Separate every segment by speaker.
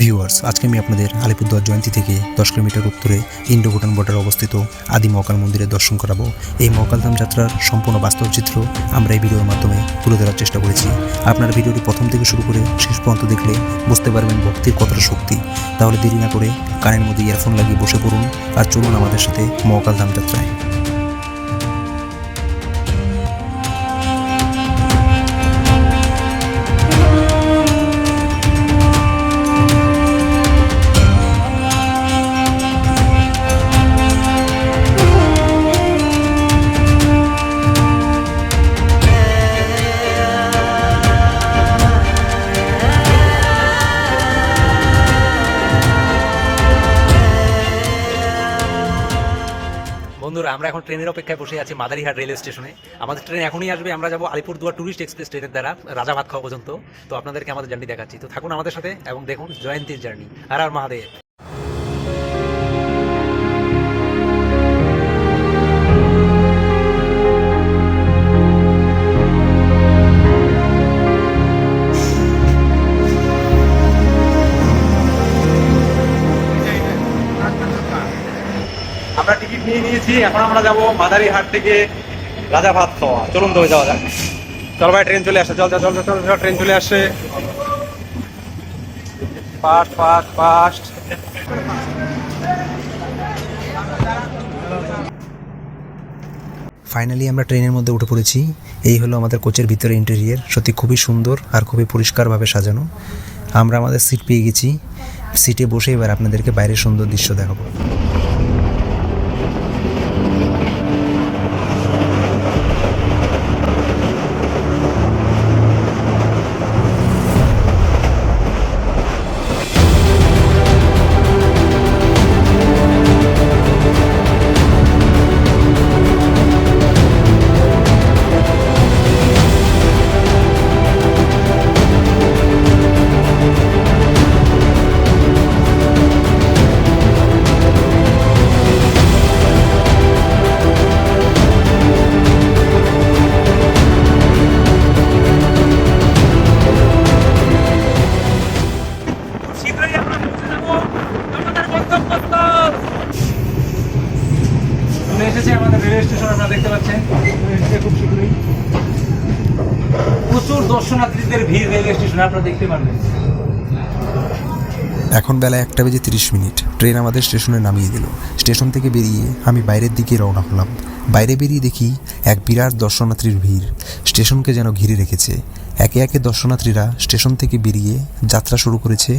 Speaker 1: Viewers আজকে আমি আপনাদের আলিপুরদুয়ার জয়ন্তী থেকে দশ কিলোমিটার উত্তরে ইন্ডো ভুটান বর্ডারে অবস্থিত আদি মহাকাল মন্দিরের দর্শন করাবো। এই মহাকালধাম যাত্রার সম্পূর্ণ বাস্তব চিত্র আমরা এই ভিডিওর মাধ্যমে তুলে ধরার চেষ্টা করেছি। আপনার ভিডিওটি প্রথম থেকে শুরু করে শেষ পর্যন্ত দেখলে বুঝতে পারবেন ভক্তির কতটা শক্তি। তাহলে দেরি না করে কানের মধ্যে ইয়ারফোন লাগিয়ে বসে পড়ুন আর চলুন আমাদের সাথে মহাকালধাম যাত্রায়।
Speaker 2: আমরা এখন ট্রেনের অপেক্ষায় বসে আছি মাদারিহাট রেল স্টেশনে। আমাদের ট্রেন এখনই আসবে, আমরা যাব আলিপুরদুয়ার ট্যুরিস্ট এক্সপ্রেস ট্রেনের দ্বারা রাজাভাত খাওয়া পর্যন্ত। তো আপনাদেরকে আমাদের জার্নি দেখাচ্ছি। তো থাকুন আমাদের সাথে এবং দেখুন জয়ন্তীর জার্নি। আর আর মহাদেব।
Speaker 3: নিয়ে নিয়েছি এখন আমরা যাব মাদারিহাট থেকে রাজা ভাত খাওয়া। চলুন তো, যাওয়া যাক। চল ভাই ট্রেন চলে আসে। চল চল চল চল চল ট্রেন চলে আসে। ফাস্ট ফাস্ট ফাস্ট
Speaker 1: ফাইনালি আমরা ট্রেনের মধ্যে উঠে পড়েছি। এই হলো আমাদের কোচের ভিতরে ইন্টেরিয়ার সত্যি খুবই সুন্দর আর খুবই পরিষ্কারভাবে সাজানো। আমরা আমাদের সিট পেয়ে গেছি। সিটে বসে এবার আপনাদেরকে বাইরের সুন্দর দৃশ্য দেখাবো।
Speaker 3: রেলওয়ে আপনারা দেখতে পারবেন।
Speaker 1: এখন বেলা একটা বেজে তিরিশ মিনিট। ট্রেন আমাদের স্টেশনে নামিয়ে দিল। স্টেশন থেকে বেরিয়ে আমি বাইরের দিকে রওনা হলাম। বাইরে বেরিয়ে দেখি এক বিরাট দর্শনার্থীর ভিড়। স্টেশনকে যেন ঘিরে রেখেছে। একে একে দর্শনার্থীরা স্টেশন থেকে বেরিয়ে যাত্রা শুরু করেছে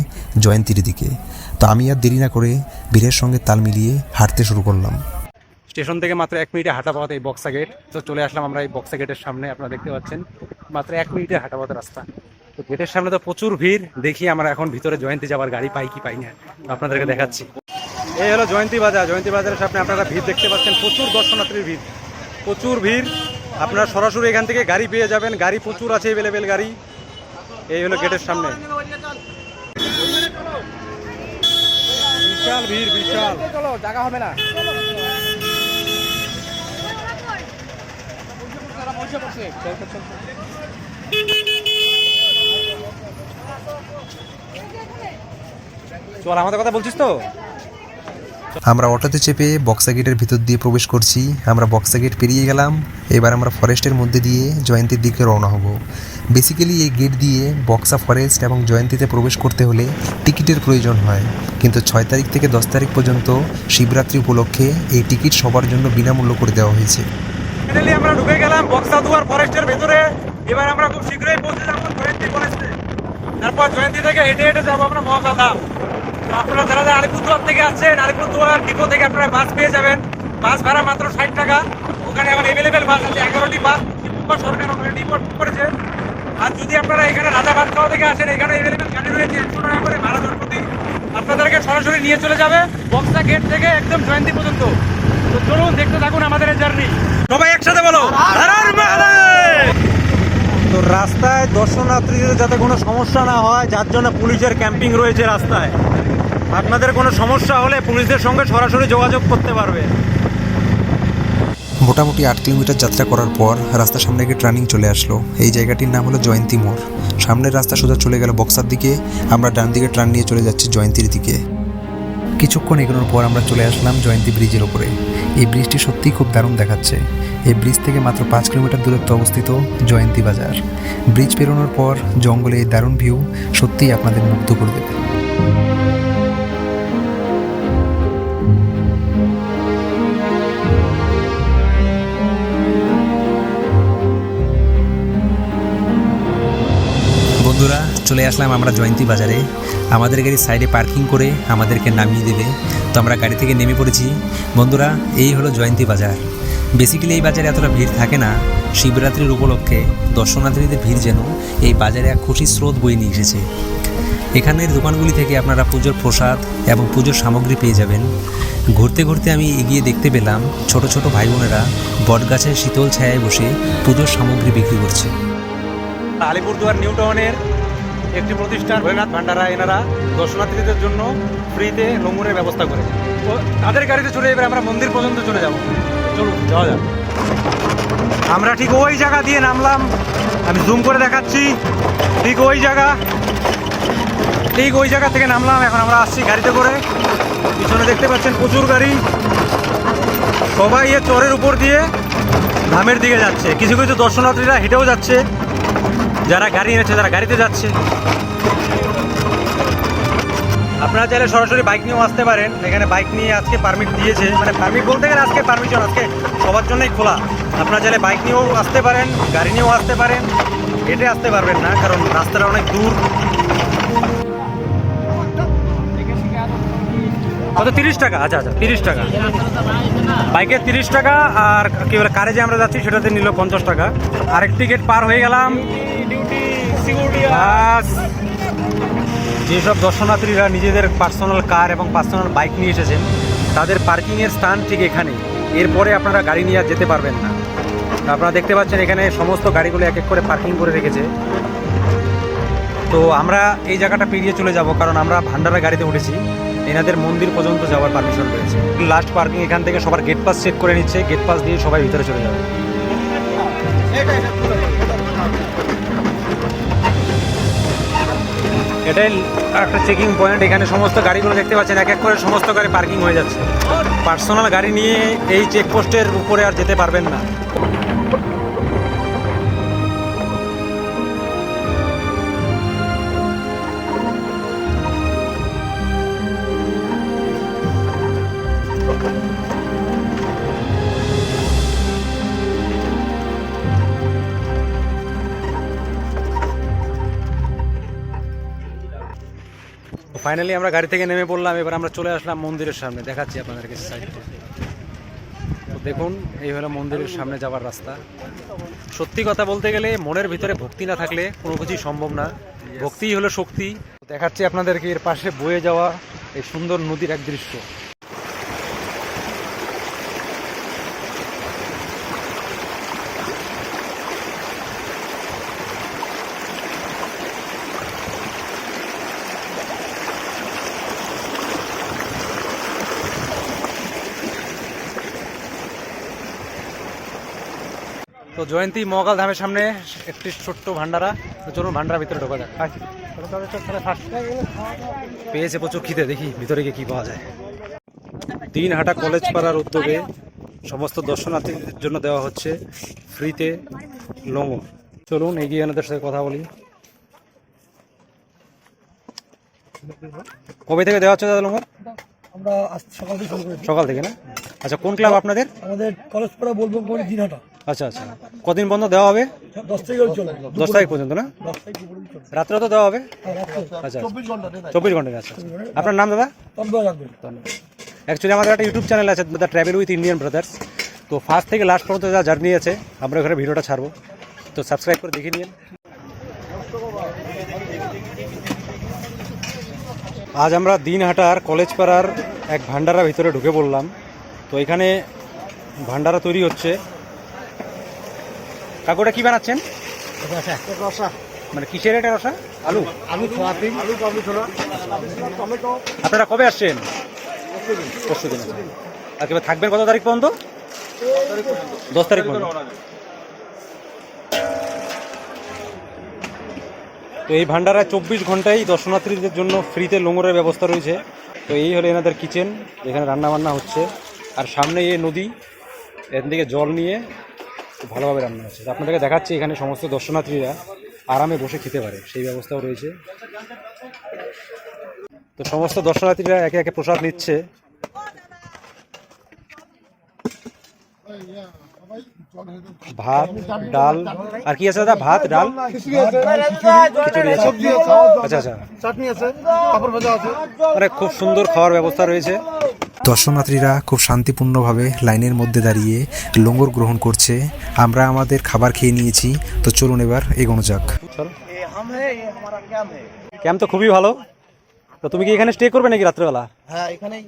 Speaker 1: জয়ন্তীর দিকে। তো আমি আর দেরি না করে ভিড়ের সঙ্গে তাল মিলিয়ে হাঁটতে শুরু করলাম।
Speaker 3: স্টেশন থেকে মাত্র এক মিনিটে হাঁটা পথ এই বক্সা গেট। তো চলে আসলাম আমরা এই বক্সা গেটের সামনে আপনারা দেখতে পাচ্ছেন। মাত্র এক মিনিটে হাঁটা পথের রাস্তা। গেটের সামনে তো প্রচুর ভিড়। দেখি আমরা এখন ভিতরে জয়ন্তী যাবার গাড়ি পাই কি পাই না। আপনাদেরকে দেখাচ্ছি। এই হলো জয়ন্তী বাজার। জয়ন্তী বাজারের সামনে আপনারা ভিড় দেখতে পাচ্ছেন। প্রচুর দর্শনার্থীর ভিড়। প্রচুর ভিড়। আপনারা সরাসরি এখান থেকে গাড়ি পেয়ে যাবেন। গাড়ি প্রচুর আছে অ্যাভেলেবেল গাড়ি। এই হলো গেটের সামনে। বিশাল ভিড়, বিশাল।
Speaker 4: জায়গা হবে না
Speaker 3: আমাদের কথা বলছিস তো?
Speaker 1: আমরা অটোতে চেপে বক্সা গেটের ভিতর দিয়ে প্রবেশ করছি। আমরা বক্সা গেট পেরিয়ে গেলাম। এবার আমরা ফরেস্টের মধ্যে দিয়ে জয়ন্তীর দিকে রওনা হব। বেসিক্যালি এই গেট দিয়ে বক্সা ফরেস্ট এবং জয়ন্তীতে প্রবেশ করতে হলে টিকিটের প্রয়োজন হয়। কিন্তু ছয় তারিখ থেকে দশ তারিখ পর্যন্ত শিবরাত্রি উপলক্ষে এই টিকিট সবার জন্য বিনামূল্য করে দেওয়া হয়েছে।
Speaker 3: আমরা ঢুকে গেলাম বক্সা দুয়ার ফরেস্টের ভেতরে। এবার আমরা খুব শীঘ্রই পৌঁছে যাব জয়ন্তী ফরেস্টে তারপর জয়ন্তী থেকে হেঁটে হেঁটে যাব আমরা মহাকালধাম তো আপনারা যারা যারা আলিপুরদুয়ার থেকে আসছেন, আলিপুরদুয়ার ডিপো থেকে আপনারা বাস পেয়ে যাবেন। বাস ভাড়া মাত্র ষাট টাকা। ওখানে এখন এভেলেবেল বাস আছে, এগারোটি বাস সরকার ডিপোর্ট করেছে। আর যদি আপনারা এখানে রাজা ভাত খাওয়া থেকে আসেন, এখানে এভেলেবেল গাড়ি রয়েছে একশো টাকা করে ভাড়া জনপ্রতি আপনাদেরকে সরাসরি নিয়ে চলে যাবে বক্সা গেট থেকে একদম জয়ন্তী পর্যন্ত। তো চলুন, দেখতে থাকুন আমাদের জার্নি সবাই একসাথে বলো হর হর মহাদেব! তো রাস্তায় দর্শনার্থীদের যাতে কোনো সমস্যা না হয়, যার জন্য পুলিশের ক্যাম্পিং রয়েছে রাস্তায়। আপনাদের কোনো সমস্যা হলে পুলিশদের সঙ্গে সরাসরি যোগাযোগ করতে পারবে।
Speaker 1: মোটামুটি আট কিলোমিটার যাত্রা করার পর রাস্তার সামনে একটি টার্নিং চলে আসলো। এই জায়গাটির নাম হলো জয়ন্তী মোড়। সামনের রাস্তা সোজা চলে গেল বক্সার দিকে। আমরা ডান দিকে টার্ন নিয়ে চলে যাচ্ছি জয়ন্তীর দিকে। কিছুক্ষণ এগোনোর পর আমরা চলে আসলাম জয়ন্তী ব্রিজের ওপরে। এই ব্রিজটি সত্যিই খুব দারুণ দেখাচ্ছে। এই ব্রিজ থেকে মাত্র পাঁচ কিলোমিটার দূরত্ব অবস্থিত জয়ন্তী বাজার। ব্রিজ পেরোনোর পর জঙ্গলে এই দারুণ ভিউ সত্যিই আপনাদের মুগ্ধ করে দেবে।
Speaker 2: চলে আসলাম আমরা জয়ন্তী বাজারে। আমাদের গাড়ি সাইডে পার্কিং করে আমাদেরকে নামিয়ে দেবে। তো আমরা গাড়ি থেকে নেমে পড়েছি। বন্ধুরা, এই হলো জয়ন্তী বাজার। বেসিক্যালি এই বাজারে এতটা ভিড় থাকে না। শিবরাত্রির উপলক্ষে দর্শনার্থীদের ভিড় যেন এই বাজারে এক খুশির স্রোত বয়ে নিয়ে এসেছে। এখানের দোকানগুলি থেকে আপনারা পুজোর প্রসাদ এবং পুজোর সামগ্রী পেয়ে যাবেন। ঘুরতে ঘুরতে আমি এগিয়ে দেখতে পেলাম ছোট ছোট ভাই বোনেরা বটগাছের শীতল ছায়ায় বসে পুজোর সামগ্রী বিক্রি করছে।
Speaker 3: আলিপুরদুয়ার নিউ টাউনের একটি প্রতিষ্ঠান। ভোলেনাথ ভান্ডারা এনারা দর্শনার্থীদের জন্য ফ্রিতে লঙ্গুরের ব্যবস্থা করে। তাদের গাড়িতে চলে এবার আমরা মন্দির পর্যন্ত চলে যাব। চলুন, যাওয়া যাক। আমরা ঠিক ওই জায়গা দিয়ে নামলাম। আমি জুম করে দেখাচ্ছি। ঠিক ওই জায়গা। ঠিক ওই জায়গা থেকে নামলাম। এখন আমরা আসছি গাড়িতে করে। পিছনে দেখতে পাচ্ছেন প্রচুর গাড়ি। সবাই এ চরের উপর দিয়ে ধামের দিকে যাচ্ছে। কিছু কিছু দর্শনার্থীরা হেঁটেও যাচ্ছে। যারা গাড়ি এনেছে তারা গাড়িতে যাচ্ছে। আপনারা চাইলে সরাসরি বাইক নিয়েও আসতে পারেন। এখানে বাইক নিয়ে আজকে পারমিট দিয়েছে। মানে পারমিট বলতে গেলে আজকে পারমিশন আজকে সবার জন্যই খোলা। আপনারা চাইলে বাইক নিয়েও আসতে পারেন, গাড়ি নিয়েও আসতে পারেন। হেঁটে আসতে পারবেন না, কারণ রাস্তাটা অনেক দূর। কত? তিরিশ টাকা। আচ্ছা আচ্ছা তিরিশ টাকা। বাইকে তিরিশ টাকা, আর কি বলে কারে যে আমরা যাচ্ছি, সেটাতে নিল পঞ্চাশ টাকা। আরেক টিকিট পার হয়ে গেলাম। যেসব দর্শনার্থীরা নিজেদের পার্সোনাল কার এবং পার্সোনাল বাইক নিয়ে এসেছেন, তাদের পার্কিংয়ের স্থান ঠিক এখানে। এরপরে আপনারা গাড়ি নিয়ে যেতে পারবেন না। আপনারা দেখতে পাচ্ছেন এখানে সমস্ত গাড়িগুলো এক এক করে পার্কিং করে রেখেছে। তো আমরা এই জায়গাটা পেরিয়ে চলে যাব, কারণ আমরা ভান্ডারা গাড়িতে উঠেছি। এনাদের মন্দির পর্যন্ত যাওয়ার পারমিশন রয়েছে। লাস্ট পার্কিং এখান থেকে সবার গেট পাস চেক করে নিচ্ছে। গেট পাস দিয়ে সবাই ভিতরে চলে যাবে। এটাই একটা চেকিং পয়েন্ট এখানে সমস্ত গাড়িগুলো দেখতে পাচ্ছেন, এক এক করে সমস্ত গাড়ি পার্কিং হয়ে যাচ্ছে। পার্সোনাল গাড়ি নিয়ে এই চেকপোস্টের উপরে আর যেতে পারবেন না। ফাইনালি আমরা গাড়ি থেকে নেমে পড়লাম, এবার আমরা চলে আসলাম মন্দিরের সামনে। দেখাচ্ছি আপনাদেরকে তো দেখুন, এই হলো মন্দিরের সামনে যাওয়ার রাস্তা। সত্যি কথা বলতে গেলে মনের ভিতরে ভক্তি না থাকলে কোনো কিছুই সম্ভব না। ভক্তিই হলো শক্তি। দেখাচ্ছি আপনাদেরকে এর পাশে বয়ে যাওয়া এই সুন্দর নদীর এক দৃশ্য। তো জয়ন্তী মহাকাল ধামের সামনে একটি ছোট্ট ভান্ডারা। তো চলুন ভান্ডারা ভিতরে ঢোকা যাক। পেয়েছে প্রচুর খিদে দেখি ভিতরে গিয়ে কি পাওয়া যায়। দিনহাটা কলেজ পাড়ার উদ্যোগে সমস্ত দর্শনার্থীদের জন্য দেওয়া হচ্ছে ফ্রিতে লঙ্গর চলুন এগিয়ে এনাদের সাথে কথা বলি। কবে থেকে দেওয়া হচ্ছে দাদা লঙ্গর
Speaker 4: আমরা সকাল থেকে
Speaker 2: সকাল থেকে না? আচ্ছা কোন ক্লাব আপনাদের?
Speaker 4: আমাদের কলেজ পাড়া বলব দিনহাটা
Speaker 2: আচ্ছা আচ্ছা। কদিন বন্ধ দেওয়া হবে?
Speaker 4: দশ চলে
Speaker 2: দশ তারিখ পর্যন্ত না? রাত্রে তো দেওয়া হবে? আচ্ছা
Speaker 4: চব্বিশ ঘণ্টা day night।
Speaker 2: চব্বিশ ঘণ্টা আচ্ছা আপনার নাম দাদা? অ্যাকচুয়ালি আমাদের একটা ইউটিউব চ্যানেল আছে the travel with Indian brothers তো ফার্স্ট থেকে লাস্ট পর্যন্ত যা জার্নি আছে আমরা ওখানে ভিডিওটা ছাড়বো। তো সাবস্ক্রাইব করে দেখে নিন। আজ আমরা দিনহাটার কলেজ পাড়ার এক ভান্ডারা ভিতরে ঢুকে পড়লাম। তো এখানে ভান্ডারা তৈরি হচ্ছে। কাকুটা কি বানাচ্ছেন? মানে কিসের এটা রসা? আলু।
Speaker 4: আলু সোয়াবিন আলু কাবলি ছোলা টমেটো।
Speaker 2: আপনারা কবে আসছেন? পরশু দিন। আর কি থাকবেন কত তারিখ পর্যন্ত?
Speaker 3: দশ তারিখ পর্যন্ত। তো এই ভান্ডারায় চব্বিশ ঘন্টাই দর্শনার্থীদের জন্য ফ্রিতে লঙ্গরের ব্যবস্থা রয়েছে। তো এই হলো এনাদের কিচেন যেখানে রান্না বান্না হচ্ছে। আর সামনে এই নদী এখান থেকে জল নিয়ে ভালোভাবে রান্না হচ্ছে। আপনাদেরকে দেখাচ্ছি এখানে সমস্ত দর্শনার্থীরা আরামে বসে খেতে পারে, সেই ব্যবস্থাও রয়েছে। তো সমস্ত দর্শনার্থীরা একে একে প্রসাদ নিচ্ছে। ভাত ডাল। আর কি আছে দাদা? ভাত ডাল?
Speaker 5: খিচুড়ি আছে।
Speaker 3: আচ্ছা আচ্ছা।
Speaker 5: চাটনি আছে। পাপড় ভাজা আছে।
Speaker 3: মানে খুব সুন্দর খাওয়ার ব্যবস্থা রয়েছে।
Speaker 1: দর্শনার্থীরা খুব শান্তিপূর্ণভাবে লাইনের মধ্যে দাঁড়িয়ে লঙ্গর গ্রহণ করছে। আমরা আমাদের খাবার খেয়ে নিয়েছি। তো চলুন এবার এগোনো যাক।
Speaker 3: ক্যাম্প তো খুবই ভালো। তো তুমি কি এখানে স্টে করবে নাকি রাত্রেবেলা?
Speaker 4: হ্যাঁ এখানেই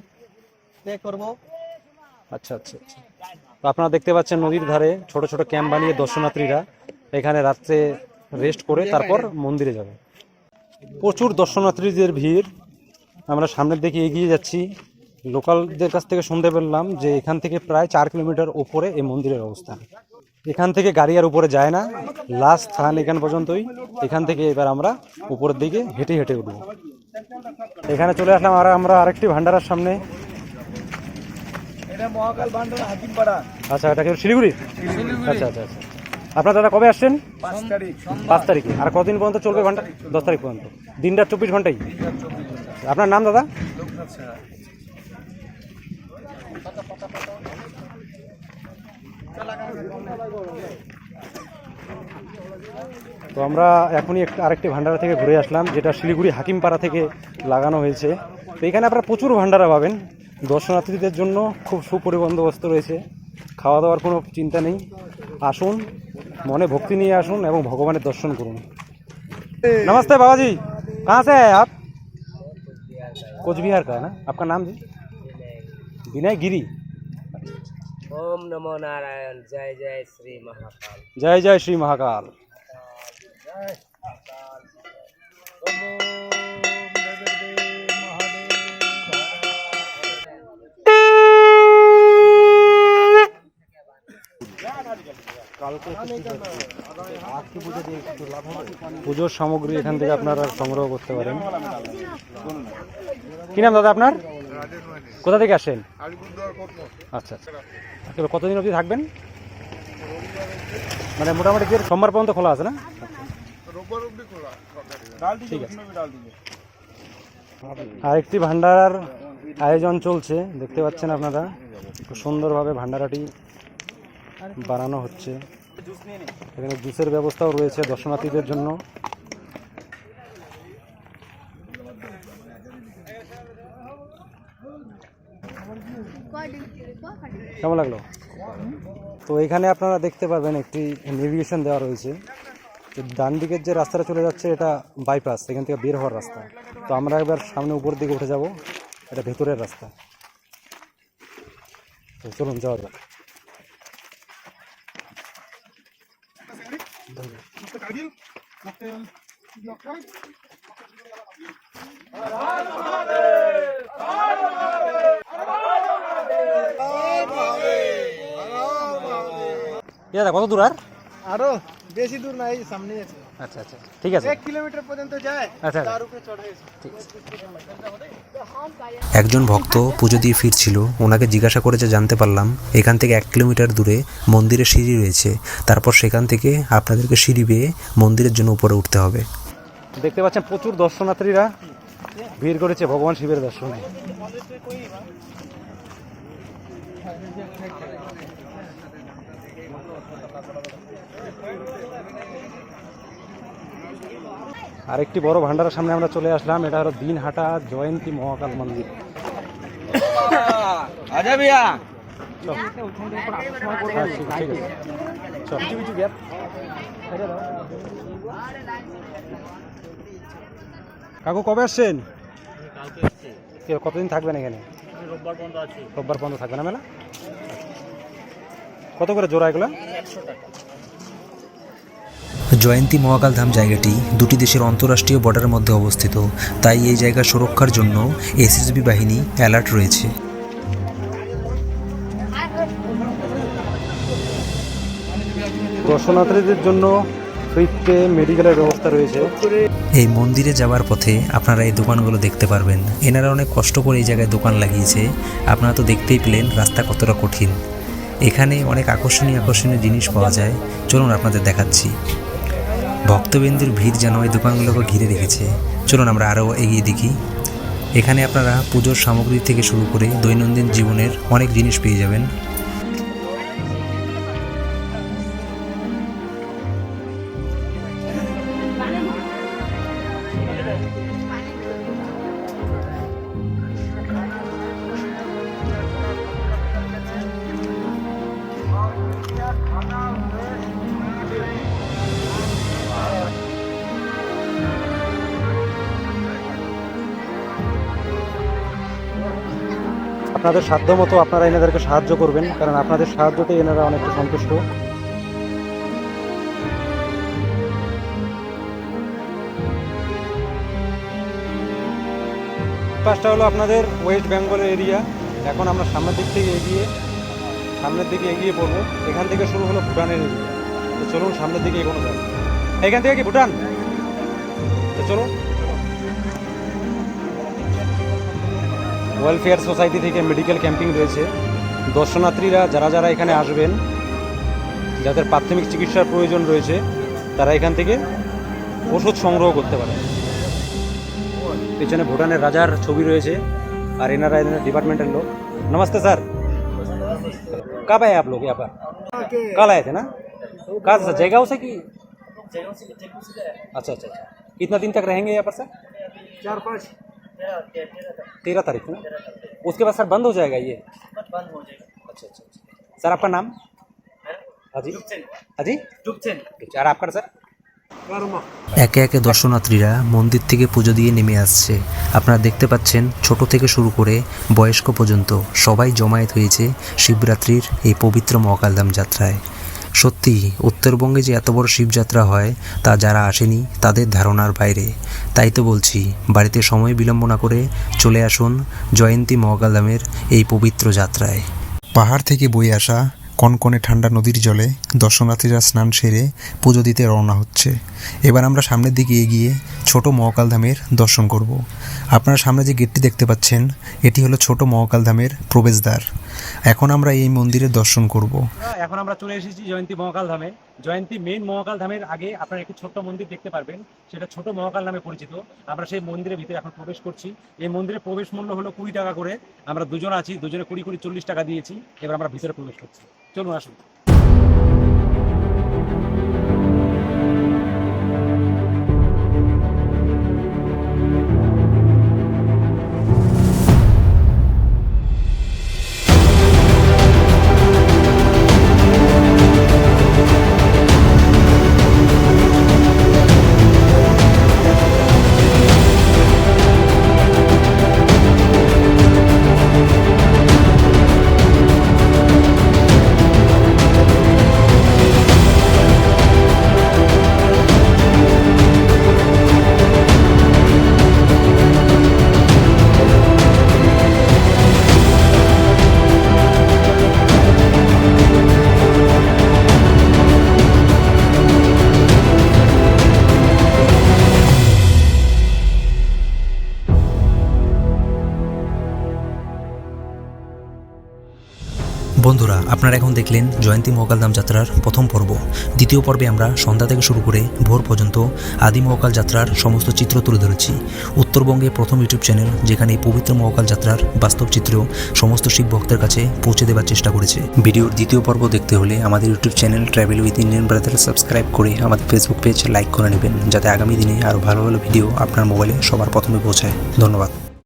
Speaker 4: স্টে করব।
Speaker 3: আচ্ছা আচ্ছা আচ্ছা। তো আপনারা দেখতে পাচ্ছেন নদীর ধারে ছোট ছোট ক্যাম্প বানিয়ে দর্শনার্থীরা এখানে রাত্রে রেস্ট করে তারপর মন্দিরে যাবে। প্রচুর দর্শনার্থীদের ভিড়। আমরা সামনের দিকে এগিয়ে যাচ্ছি। লোকালদের কাছ থেকে শুনতে পেলাম যে এখান থেকে প্রায় চার কিলোমিটার উপরে এই মন্দিরের অবস্থান। এখান থেকে গাড়ি আর উপরে যায় না। লাস্ট স্থান এখান পর্যন্তই। এখান থেকে এবার আমরা উপরের দিকে হেঁটে হেঁটে উঠবো। এখানে চলে আসলাম আর আমরা আরেকটি ভান্ডারার সামনে।
Speaker 4: এটা মহাকাল ভান্ডার হাকিমপাড়া।
Speaker 3: আচ্ছা এটা কি শিলিগুড়ি? আচ্ছা আচ্ছা আচ্ছা। আপনার দাদা কবে আসছেন?
Speaker 4: পাঁচ তারিখে।
Speaker 3: আর কতদিন পর্যন্ত চলবে ঘণ্টা দশ তারিখ পর্যন্ত। দিনটা চব্বিশ ঘন্টাই? আপনার নাম দাদা? তো আমরা এখনই একটা আরেকটি ভান্ডারা থেকে ঘুরে আসলাম যেটা শিলিগুড়ি হাকিমপাড়া থেকে লাগানো হয়েছে। তো এখানে আপনারা প্রচুর ভান্ডারা পাবেন। দর্শনার্থীদের জন্য খুব সুপরিবন্দোবস্ত রয়েছে খাওয়া দাওয়ার কোনো চিন্তা নেই আসুন মনে ভক্তি নিয়ে আসুন এবং ভগবানের দর্শন করুন नमस्ते बाबा जी कहाँ से है आप कोच बिहार का है ना आपका नाम जी विनय गिरी
Speaker 2: ओम नमो नारायण जय जय श्री महाकाल
Speaker 3: जय जय श्री महाकाल পুজোর সামগ্রী এখান থেকে আপনারা সংগ্রহ করতে পারেন। কি নাম দাদা আপনার? কোথা থেকে আসেন? আচ্ছা আচ্ছা। কতদিন অবধি থাকবেন? মানে মোটামুটি কি সোমবার পর্যন্ত খোলা আছে না? ঠিক আছে। আরেকটি ভান্ডারার আয়োজন চলছে দেখতে পাচ্ছেন আপনারা। খুব সুন্দরভাবে ভান্ডারাটি বানানো হচ্ছে। এখানে জুসের ব্যবস্থাও রয়েছে দর্শনার্থীদের জন্য। কেমন লাগল? তো এখানে আপনারা দেখতে পাবেন একটি নেভিগেশন দেওয়া রয়েছে। ডান দিকের যে রাস্তাটা চলে যাচ্ছে, এটা বাইপাস এখান থেকে বের হওয়ার রাস্তা। তো আমরা একবার সামনে উপর দিকে উঠে যাব। এটা ভেতরের রাস্তা। তো চলুন যাওয়া যাক। এ দাদা কত দূর আর?
Speaker 4: আরও বেশি দূর নাই সামনে আছে।
Speaker 3: আচ্ছা আচ্ছা ঠিক আছে।
Speaker 4: এক কিলোমিটার পর্যন্ত যায়
Speaker 3: আচ্ছা
Speaker 4: তার উপরে চড়াই আছে।
Speaker 1: একজন ভক্ত পুজো দিয়ে ফিরছিল ওনাকে জিজ্ঞাসা করে যে জানতে পারলাম এখান থেকে এক কিলোমিটার দূরে মন্দিরের সিঁড়ি রয়েছে। তারপর সেখান থেকে আপনাদেরকে সিঁড়ি বেয়ে মন্দিরের জন্য উপরে উঠতে হবে।
Speaker 3: দেখতে পাচ্ছেন প্রচুর দর্শনার্থীরা ভিড় করেছে ভগবান শিবের দর্শনে। আরেকটি বড় ভান্ডারের সামনে আমরা চলে আসলাম। এটা হলো দিনহাটা জয়ন্তী মহাকাল মন্দির।
Speaker 4: ভিয়া
Speaker 3: চল। কাকু কবে আসছেন? কতদিন থাকবেন এখানে? রোববার বন্ধ থাকবে না মেলা? কত করে জোড়া এগুলো?
Speaker 1: জয়ন্তী মহাকাল ধাম জায়গাটি দুটি দেশের অন্তর্রাষ্ট্রীয় বর্ডারের মধ্যে অবস্থিত। তাই এই জায়গা সুরক্ষার জন্য এসএসবি বাহিনী অ্যালার্ট রয়েছে।
Speaker 3: দর্শনার্থীদের জন্য ফ্রিতে মেডিকেলের ব্যবস্থা রয়েছে।
Speaker 1: এই মন্দিরে যাওয়ার পথে আপনারা এই দোকানগুলো দেখতে পারবেন। এনারা অনেক কষ্ট করে এই জায়গায় দোকান লাগিয়েছে। আপনারা তো দেখতেই পেলেন রাস্তা কতটা কঠিন। এখানে অনেক আকর্ষণীয় আকর্ষণীয় জিনিস পাওয়া যায়। চলুন আপনাদের দেখাচ্ছি। ভক্তবিন্দুর ভিড় যেন ওই দোকানগুলোকে ঘিরে রেখেছে। চলুন আমরা আরও এগিয়ে দেখি। এখানে আপনারা পুজোর সামগ্রী থেকে শুরু করে দৈনন্দিন জীবনের অনেক জিনিস পেয়ে যাবেন।
Speaker 3: আপনাদের সাধ্য মতো আপনারা এনাদেরকে সাহায্য করবেন, কারণ আপনাদের সাহায্যতে এনারা অনেকটা সন্তুষ্ট। পাশটা হলো আপনাদের ওয়েস্ট বেঙ্গলের এরিয়া। এখন আমরা সামনের দিক থেকে এগিয়ে, সামনের দিকে এগিয়ে পড়ব। এখান থেকে শুরু হলো ভুটানের এরিয়া। চলুন সামনের দিকে এগোনো যাবে এখান থেকে কি ভুটান? তো চলুন। ওয়েলফেয়ার সোসাইটি থেকে মেডিকেল ক্যাম্পিং রয়েছে দর্শনার্থীরা যারা যারা এখানে আসবেন যাদের প্রাথমিক চিকিৎসার প্রয়োজন রয়েছে তারা এখান থেকে ওষুধ সংগ্রহ করতে পারে পিছনে ভুটানের রাজার ছবি রয়েছে আর এনারা এনারা ডিপার্টমেন্টের लोग नमस्ते सर कब आए आप लोग यहाँ पर कल आए थे ना कहाँ से जयगांव से कि अच्छा अच्छा अच्छा कितना दिन तक रहेंगे यहाँ पर सर
Speaker 6: चार पाँच
Speaker 3: तेरह तारीख को ना? उसके बाद सर बंद हो जाएगा ये अच्छा अच्छा अच्छा सर आपका नाम हाँ जी हाँ जी और आपका सर
Speaker 1: একে একে দর্শনার্থীরা মন্দির থেকে পুজো দিয়ে নেমে আসছে আপনারা দেখতে পাচ্ছেন ছোট থেকে শুরু করে বয়স্ক পর্যন্ত সবাই জমায়েত হয়েছে শিবরাত্রির এই পবিত্র মহাকালধাম যাত্রায় সত্যি, উত্তরবঙ্গে যে এত বড় শিবযাত্রা হয়, তা যারা আসেনি, তাদের ধারণার বাইরে। তাই তো বলছি, বাড়িতে সময় বিলম্ব না করে চলে আসুন জয়ন্তী মহাকালধামের এই পবিত্র যাত্রায়। পাহাড় থেকে বয়ে আসা কনকনে ঠান্ডা নদীর জলে দর্শনার্থীরা স্নান সেরে পুজো দিতে রওনা হচ্ছে। এবার আমরা সামনের দিকে এগিয়ে ছোট মহাকাল ধামের দর্শন করব। আপনারা সামনে যে গেটটি দেখতে পাচ্ছেন, এটি হলো ছোট মহাকাল ধামের প্রবেশদ্বার। এখন আমরা এই মন্দিরের দর্শন করব।
Speaker 3: এখন আমরা চলে এসেছি জয়ন্তী মহাকাল ধামে জয়ন্তী মেইন মহাকাল ধামের আগে আপনারা একটি ছোট্ট মন্দির দেখতে পারবেন। সেটা ছোট মহাকাল নামে পরিচিত। আমরা সেই মন্দিরের ভিতরে এখন প্রবেশ করছি। এই মন্দিরের প্রবেশ মূল্য হলো কুড়ি টাকা করে। আমরা দুজন আছি। দুজনে কুড়ি কুড়ি, চল্লিশ টাকা দিয়েছি। এবার আমরা ভিতরে প্রবেশ করছি। চলুন, আসুন।
Speaker 1: বন্ধুরা, আপনারা এখন দেখলেন জয়ন্তী মহাকালধাম যাত্রার প্রথম পর্ব। দ্বিতীয় পর্বে আমরা সন্ধ্যা থেকে শুরু করে ভোর পর্যন্ত আদি মহকাল যাত্রার সমস্ত চিত্র তুলে ধরেছি। উত্তরবঙ্গে প্রথম ইউটিউব চ্যানেল, যেখানে পবিত্র মহকাল যাত্রার বাস্তব চিত্র সমস্ত শিব ভক্তের কাছে পৌঁছে দেওয়ার চেষ্টা করেছে। ভিডিওর দ্বিতীয় পর্ব দেখতে হলে আমাদের YouTube channel travel with Indian brother subscribe করে আমাদের ফেসবুক পেজ লাইক করে নেবেন, যাতে আগামী দিনে আরও ভালো ভালো ভিডিও আপনার মোবাইলে সবার প্রথমে পৌঁছায়। ধন্যবাদ।